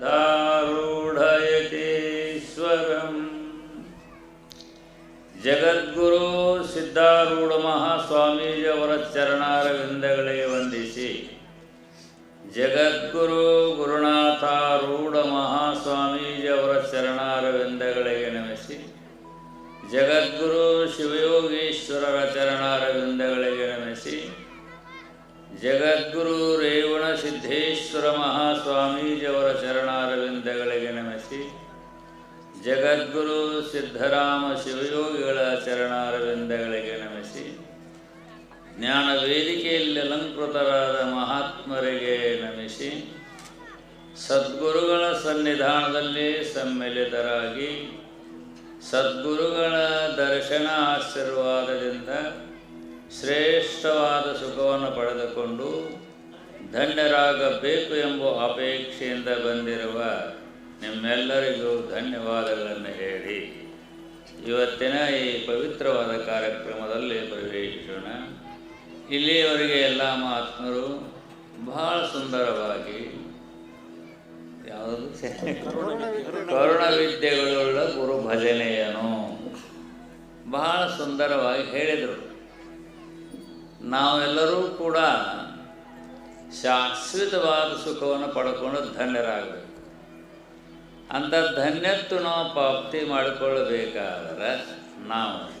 दारूढयतीश्वरम् ಜಗದ್ಗುರು ಸಿದ್ಧಾರೂಢ ಮಹಾಸ್ವಾಮೀಜಿಯವರ ಚರಣಾರವಿಂದಗಳೇ ವಂದಿಸಿ. ಜಗದ್ಗುರು ಗುರುನಾಥಾರೂಢ ಮಹಾಸ್ವಾಮೀಜಿಯವರ ಚರಣಾರವಿಂದಗಳಿಗೆ ನಮಿಸಿ. ಜಗದ್ಗುರು ಶಿವಯೋಗೀಶ್ವರರ ಚರಣಾರವಿಂದಗಳಿಗೆ ನಮಿಸಿ. ಜಗದ್ಗುರು ರೇವಣ ಸಿದ್ಧೇಶ್ವರ ಮಹಾಸ್ವಾಮೀಜಿಯವರ ಚರಣ ಜಗದ್ಗುರು ಸಿದ್ಧರಾಮ ಶಿವಯೋಗಿಗಳ ಚರಣಾರವಿಂದಗಳಿಗೆ ನಮಿಸಿ, ಜ್ಞಾನ ವೇದಿಕೆಯಲ್ಲಿ ಅಲಂಕೃತರಾದ ಮಹಾತ್ಮರಿಗೆ ನಮಿಸಿ, ಸದ್ಗುರುಗಳ ಸನ್ನಿಧಾನದಲ್ಲಿ ಸಮ್ಮಿಲಿತರಾಗಿ, ಸದ್ಗುರುಗಳ ದರ್ಶನ ಆಶೀರ್ವಾದದಿಂದ ಶ್ರೇಷ್ಠವಾದ ಸುಖವನ್ನು ಪಡೆದುಕೊಂಡು ಧನ್ಯರಾಗಬೇಕು ಎಂಬ ಅಪೇಕ್ಷೆಯಿಂದ ಬಂದಿರುವ ನಿಮ್ಮೆಲ್ಲರಿಗೂ ಧನ್ಯವಾದಗಳನ್ನು ಹೇಳಿ. ಇವತ್ತಿನ ಈ ಪವಿತ್ರವಾದ ಕಾರ್ಯಕ್ರಮದಲ್ಲಿ ಪ್ರವೇಶಿಸೋಣ. ಇಲ್ಲಿಯವರೆಗೆ ಎಲ್ಲ ಮಹಾತ್ಮರು ಬಹಳ ಸುಂದರವಾಗಿ ಯಾವುದು? ಕರುಣ ವಿದ್ಯೆಗಳುಳ್ಳ ಗುರು ಭಜನೆಯನು ಬಹಳ ಸುಂದರವಾಗಿ ಹೇಳಿದರು. ನಾವೆಲ್ಲರೂ ಕೂಡ ಶಾಶ್ವತವಾದ ಸುಖವನ್ನು ಪಡ್ಕೊಂಡು ಧನ್ಯರಾಗಬೇಕು. ಅಂಥ ಧನ್ಯತ್ತು ನಾವು ಪ್ರಾಪ್ತಿ ಮಾಡಿಕೊಳ್ಳಬೇಕಾದ್ರೆ ನಾವು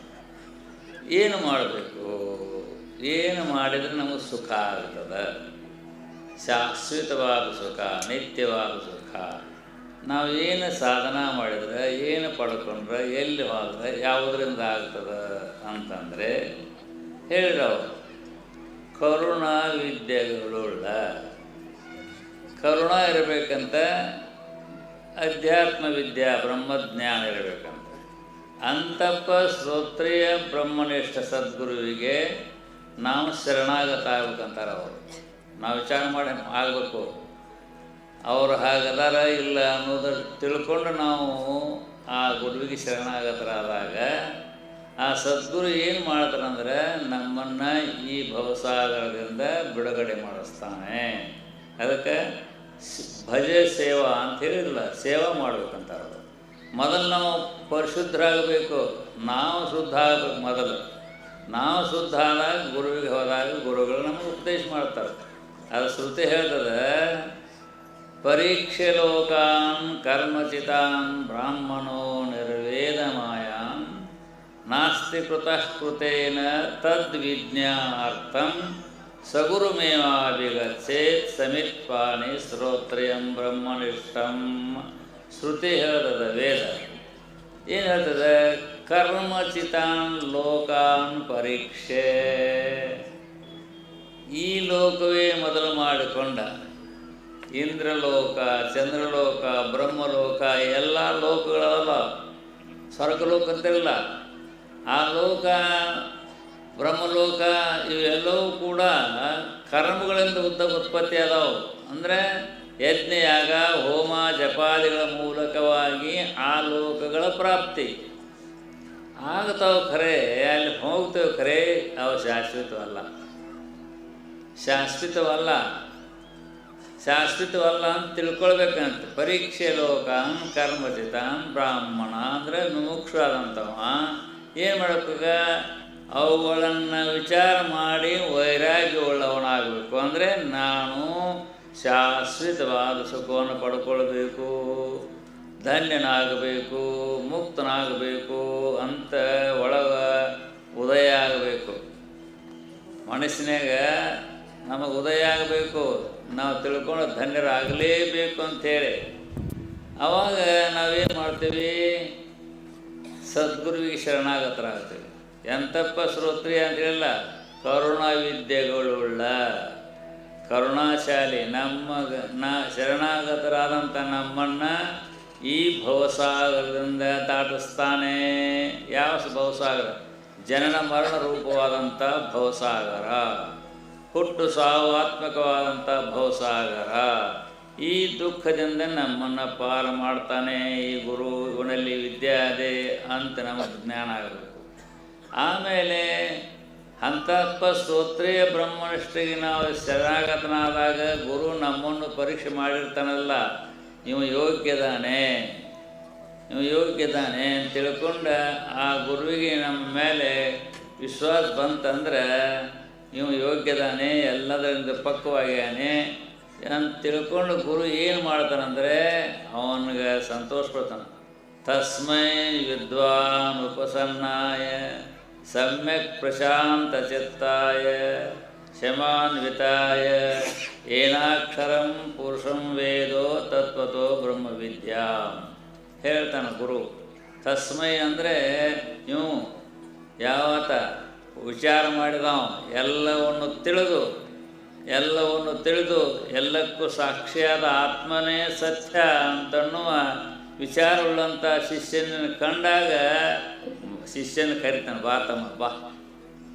ಏನು ಮಾಡಬೇಕು? ಏನು ಮಾಡಿದರೆ ನಮಗೆ ಸುಖ ಆಗ್ತದೆ? ಶಾಶ್ವತವಾದ ಸುಖ, ನಿತ್ಯವಾದ ಸುಖ. ನಾವು ಏನು ಸಾಧನ ಮಾಡಿದ್ರೆ, ಏನು ಪಡ್ಕೊಂಡ್ರೆ, ಎಲ್ಲಿ ಹೋದ್ರೆ, ಯಾವುದರಿಂದ ಆಗ್ತದೆ ಅಂತಂದರೆ ಹೇಳಿದವರು ಕರುಣಾ ವಿದ್ಯೆಗಳುಳ್ಳ, ಕರುಣ ಇರಬೇಕಂತ ಅಧ್ಯಾತ್ಮ ವಿದ್ಯಾ ಬ್ರಹ್ಮಜ್ಞಾನ ಇರಬೇಕಂತ ಅಂತಪ್ಪ ಶ್ರೋತ್ರಿಯ ಬ್ರಹ್ಮನಿಷ್ಠ ಸದ್ಗುರುವಿಗೆ ನಾವು ಶರಣಾಗತ ಆಗ್ಬೇಕಂತಾರೆ ಅವರು. ನಾವು ವಿಚಾರ ಮಾಡಿ ಆಗಬೇಕು. ಅವರು ಹಾಗದಾರ ಇಲ್ಲ ಅನ್ನೋದು ತಿಳ್ಕೊಂಡು ನಾವು ಆ ಗುರುವಿಗೆ ಶರಣಾಗತರಾದಾಗ ಆ ಸದ್ಗುರು ಏನು ಮಾಡ್ತಾರಂದ್ರೆ ನಮ್ಮನ್ನು ಈ ಭವಸಾಗರದಿಂದ ಬಿಡುಗಡೆ ಮಾಡಿಸ್ತಾನೆ. ಅದಕ್ಕೆ ಭಜೆ ಸೇವಾ ಅಂತ ಸೇವಾ ಮಾಡ್ಬೇಕಂತಾರೆ ಅವರು. ಮೊದಲು ನಾವು ಪರಿಶುದ್ಧರಾಗಬೇಕು ನಾವು ಶುದ್ಧ ಆಗಬೇಕು ಮೊದಲು. ನಾವು ಶುದ್ಧ ಆದಾಗ ಗುರುವಿಗೆ ಹೋದಾಗ ಗುರುಗಳು ನಮಗೆ ಉಪದೇಶ ಮಾಡ್ತಾರೆ. ಅದು ಶ್ರುತಿ ಹೇಳ್ತದೆ, ಪರೀಕ್ಷೆ ಲೋಕಾನ್ ಕರ್ಮಚಿತಾನ್ ಬ್ರಾಹ್ಮಣೋ ನಿರ್ವೇದ ನಾಸ್ತಿ ಕೃತಃ ಕೃತೇನ ತದ್ವಿಜ್ಞಾನಾರ್ಥಂ ಸಗುರುಮೇವಾಭಿಗಚ್ಚೇತ್ ಸಮಿತ್ಪಾಣಿ ಸ್ತ್ರೋತ್ರಯಂ ಬ್ರಹ್ಮನಿಷ್ಠಂ. ಶ್ರುತಿ ಹೇಳ್ತದೆ ವೇದ. ಏನು ಹೇಳ್ತದೆ? ಕರ್ಮಚಿತಾನ್ ಲೋಕಾನ್ ಪರೀಕ್ಷೆ. ಈ ಲೋಕವೇ ಮೊದಲು ಮಾಡಿಕೊಂಡ ಇಂದ್ರಲೋಕ, ಚಂದ್ರಲೋಕ, ಬ್ರಹ್ಮಲೋಕ, ಎಲ್ಲ ಲೋಕಗಳಲ್ಲ. ಸ್ವರ್ಗಲೋಕ ಅಂತಿಲ್ಲ. ಆ ಲೋಕ ಬ್ರಹ್ಮಲೋಕ ಇವೆಲ್ಲವೂ ಕೂಡ ಕರ್ಮಗಳಿಂದ ಉದ್ದ ಉತ್ಪತ್ತಿ ಅದಾವು. ಅಂದರೆ ಯಜ್ಞಯಾಗ, ಹೋಮ, ಜಪಾದಿಗಳ ಮೂಲಕವಾಗಿ ಆ ಲೋಕಗಳ ಪ್ರಾಪ್ತಿ. ಆಗ್ತಾವೆ ಖರೆ, ಅಲ್ಲಿ ಹೋಗ್ತೇವೆ ಖರೆ, ಅವು ಶಾಶ್ವತವಲ್ಲ. ಶಾಶ್ವತವಲ್ಲ. ಶಾಶ್ವತವಲ್ಲ ಅಂತ ತಿಳ್ಕೊಳ್ಬೇಕಂತ. ಪರೀಕ್ಷೆ ಲೋಕ ಕರ್ಮಚಿತ ಬ್ರಾಹ್ಮಣ ಅಂದರೆ ಮುಮುಕ್ಷ ಏನು ಮಾಡಬೇಕ ಅವುಗಳನ್ನು ವಿಚಾರ ಮಾಡಿ ವೈರಾಗ್ಯ ಉಳ್ಳವನಾಗಬೇಕು ಅಂದರೆ ನಾನು ಶಾಶ್ವತವಾದ ಸುಖವನ್ನು ಪಡ್ಕೊಳ್ಬೇಕು, ಧನ್ಯನಾಗಬೇಕು, ಮುಕ್ತನಾಗಬೇಕು ಅಂತ ಒಳಗ ಉದಯ ಆಗಬೇಕು. ಮನಸ್ಸಿನಾಗ ನಮಗೆ ಉದಯ ಆಗಬೇಕು, ನಾವು ತಿಳ್ಕೊಂಡು ಧನ್ಯರಾಗಲೇಬೇಕು ಅಂಥೇಳಿ ಆವಾಗ ನಾವೇನು ಮಾಡ್ತೀವಿ? ಸದ್ಗುರುವಿಗೆ ಶರಣಾಗತರಾಗ್ತೀವಿ. ಎಂತಪ್ಪ ಶ್ರೋತ್ರಿ ಅಂತ ಹೇಳಿಲ್ಲ? ಕರುಣಾ ವಿದ್ಯೆಗಳುಳ್ಳ ಕರುಣಾಶಾಲಿ ನಮ್ಮ ನಾ ಶರಣಾಗತರಾದಂಥ ನಮ್ಮನ್ನು ಈ ಭವಸಾಗರದಿಂದ ದಾಟಿಸ್ತಾನೆ. ಯಾವ ಭವಸಾಗರ? ಜನನ ಮರಣ ರೂಪವಾದಂಥ ಭವಸಾಗರ. ಹುಟ್ಟು ಸಾವಾತ್ಮಕವಾದಂಥ ಭವಸಾಗರ. ಈ ದುಃಖದಿಂದ ನಮ್ಮನ್ನು ಪಾರು ಮಾಡ್ತಾನೆ ಈ ಗುರು ಇವನಲ್ಲಿ ವಿದ್ಯೆ ಅದೇ ಅಂತ ನಮಗೆ ಜ್ಞಾನ ಆಗಬೇಕು. ಆಮೇಲೆ ಅಂತಪ್ಪ ಸ್ತೋತ್ರೀಯ ಬ್ರಹ್ಮನಿಷ್ಠಿಗೆ ನಾವು ಶರಣಾಗತನಾದಾಗ ಗುರು ನಮ್ಮನ್ನು ಪರೀಕ್ಷೆ ಮಾಡಿರ್ತಾನಲ್ಲ, ನೀವು ಯೋಗ್ಯದಾನೆ ನೀವು ಯೋಗ್ಯದಾನೆ ಅಂತ ತಿಳ್ಕೊಂಡು ಆ ಗುರುವಿಗೆ ನಮ್ಮ ಮೇಲೆ ವಿಶ್ವಾಸ ಬಂತಂದ್ರೆ, ನೀವು ಯೋಗ್ಯದಾನೆ, ಎಲ್ಲದರಿಂದ ಪಕ್ವವಾಗ್ಯಾನೆ ಅಂತ ತಿಳ್ಕೊಂಡು ಗುರು ಏನು ಮಾಡ್ತಾನಂದರೆ, ಅವನಿಗೆ ಸಂತೋಷ ಪಡ್ತಾನೆ. ತಸ್ಮೈ ವಿದ್ವಾನ್ ಉಪಸನ್ನಾಯ ಸಮ್ಯಕ್ ಪ್ರಶಾಂತ ಚಿತ್ತಾಯ ಶಮಾನ್ವಿತಾಯ ಏನಾಕ್ಷರಂ ಪುರುಷಂ ವೇದೋ ತತ್ವತೋ ಬ್ರಹ್ಮವಿದ್ಯಾ ಹೇಳ್ತಾನೆ ಗುರು, ತಸ್ಮೈ ಅಂದರೆ ನೀವು ಯಾವತ್ತ ವಿಚಾರ ಮಾಡಿದವ ಎಲ್ಲವನ್ನು ತಿಳಿದು ಎಲ್ಲವನ್ನು ತಿಳಿದು, ಎಲ್ಲಕ್ಕೂ ಸಾಕ್ಷಿಯಾದ ಆತ್ಮನೇ ಸತ್ಯ ಅಂತನ್ನುವ ವಿಚಾರವುಳ್ಳಂಥ ಶಿಷ್ಯನ ಕಂಡಾಗ ಶಿಷ್ಯನ ಕರಿತಾನೆ, ಬಾ ತಮ್ಮ, ಬಾ.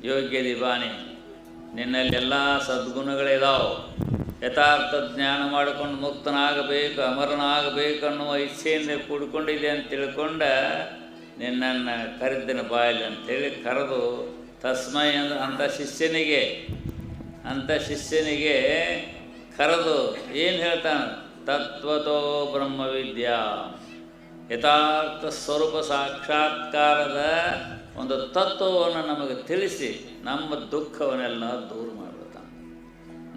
ಯೋಗ್ಯದಿ ಬಾನಿ ನಿನ್ನಲ್ಲೆಲ್ಲ ಸದ್ಗುಣಗಳಿದಾವೆ ಯಥಾರ್ಥ ಜ್ಞಾನ ಮಾಡಿಕೊಂಡು ಮುಕ್ತನಾಗಬೇಕು, ಅಮರನಾಗಬೇಕು ಅನ್ನುವ ಇಚ್ಛೆಯಿಂದ ಕೂಡ್ಕೊಂಡಿದೆ ಅಂತ ತಿಳ್ಕೊಂಡ ನಿನ್ನನ್ನು ಕರೆದಿನ ಬಾಯಲ್ಲಿ ಅಂತೇಳಿ ಕರೆದು ತಸ್ಮೈ ಅಂದ್ರೆ ಅಂಥ ಶಿಷ್ಯನಿಗೆ ಅಂಥ ಶಿಷ್ಯನಿಗೆ ಕರೆದು ಏನು ಹೇಳ್ತಾನೆ? ತತ್ವತೋ ಬ್ರಹ್ಮವಿದ್ಯಾ. ಯಥಾರ್ಥ ಸ್ವರೂಪ ಸಾಕ್ಷಾತ್ಕಾರದ ಒಂದು ತತ್ವವನ್ನು ನಮಗೆ ತಿಳಿಸಿ ನಮ್ಮ ದುಃಖವನ್ನೆಲ್ಲ ದೂರ ಮಾಡ್ಬಿಡ್ತಾನೆ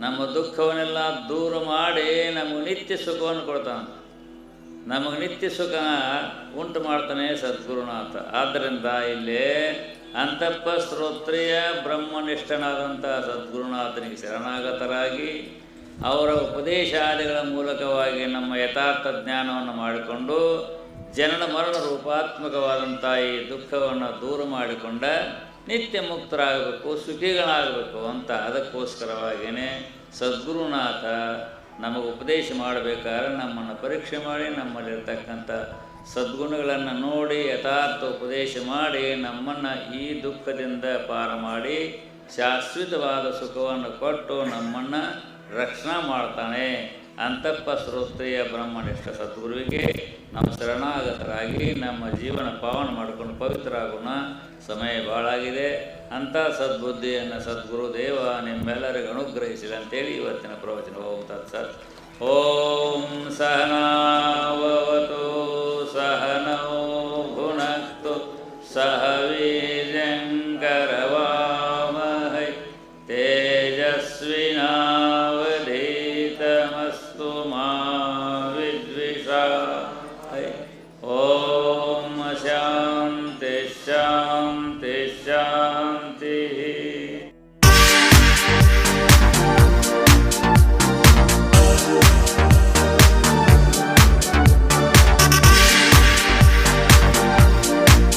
ನಮ್ಮ ದುಃಖವನ್ನೆಲ್ಲ ದೂರ ಮಾಡಿ ನಮಗೆ ನಿತ್ಯ ಸುಖವನ್ನು ಕೊಡ್ತಾನೆ. ನಮಗೆ ನಿತ್ಯ ಸುಖ ಉಂಟು ಮಾಡ್ತಾನೆ ಸದ್ಗುರುನಾಥ. ಆದ್ದರಿಂದ ಇಲ್ಲಿ ಅಂತಪ್ಪ ಶ್ರೋತ್ರಿಯ ಬ್ರಹ್ಮನಿಷ್ಠನಾದಂಥ ಸದ್ಗುರುನಾಥನಿಗೆ ಶರಣಾಗತರಾಗಿ ಅವರ ಉಪದೇಶಾದಿಗಳ ಮೂಲಕವಾಗಿ ನಮ್ಮ ಯಥಾರ್ಥ ಜ್ಞಾನವನ್ನು ಮಾಡಿಕೊಂಡು ಜನನ ಮರಣ ರೂಪಾತ್ಮಕವಾದಂಥ ಈ ದುಃಖವನ್ನು ದೂರ ಮಾಡಿಕೊಂಡ ನಿತ್ಯ ಮುಕ್ತರಾಗಬೇಕು, ಸುಖಿಗಳಾಗಬೇಕು ಅಂತ ಅದಕ್ಕೋಸ್ಕರವಾಗಿಯೇ ಸದ್ಗುರುನಾಥ ನಮಗೆ ಉಪದೇಶ ಮಾಡಬೇಕಾದ್ರೆ ನಮ್ಮನ್ನು ಪರೀಕ್ಷೆ ಮಾಡಿ ನಮ್ಮಲ್ಲಿರ್ತಕ್ಕಂಥ ಸದ್ಗುಣಗಳನ್ನು ನೋಡಿ ಯಥಾರ್ಥ ಉಪದೇಶ ಮಾಡಿ ನಮ್ಮನ್ನು ಈ ದುಃಖದಿಂದ ಪಾರ ಮಾಡಿ ಶಾಶ್ವತವಾದ ಸುಖವನ್ನು ಕೊಟ್ಟು ನಮ್ಮನ್ನು ರಕ್ಷಣಾ ಮಾಡ್ತಾನೆ ಅಂತಪ್ಪ ಶ್ರೋತ್ರಿಯ ಬ್ರಹ್ಮನಿಷ್ಠ ಸದ್ಗುರುವಿಗೆ. ನಾವು ಶರಣಾಗತರಾಗಿ ನಮ್ಮ ಜೀವನ ಪಾವನ ಮಾಡಿಕೊಂಡು ಪವಿತ್ರ ಆಗೋಣ ಸಮಯ ಭಾಳಾಗಿದೆ ಅಂಥ ಸದ್ಬುದ್ಧಿಯನ್ನು ಸದ್ಗುರುದೇವ ನಿಮ್ಮೆಲ್ಲರಿಗೂ ಅನುಗ್ರಹಿಸಿದೆ ಅಂತೇಳಿ ಇವತ್ತಿನ ಪ್ರವಚನ ಓಂ ತತ್ಸತ್. ಓಂ ಸಹನಾವತು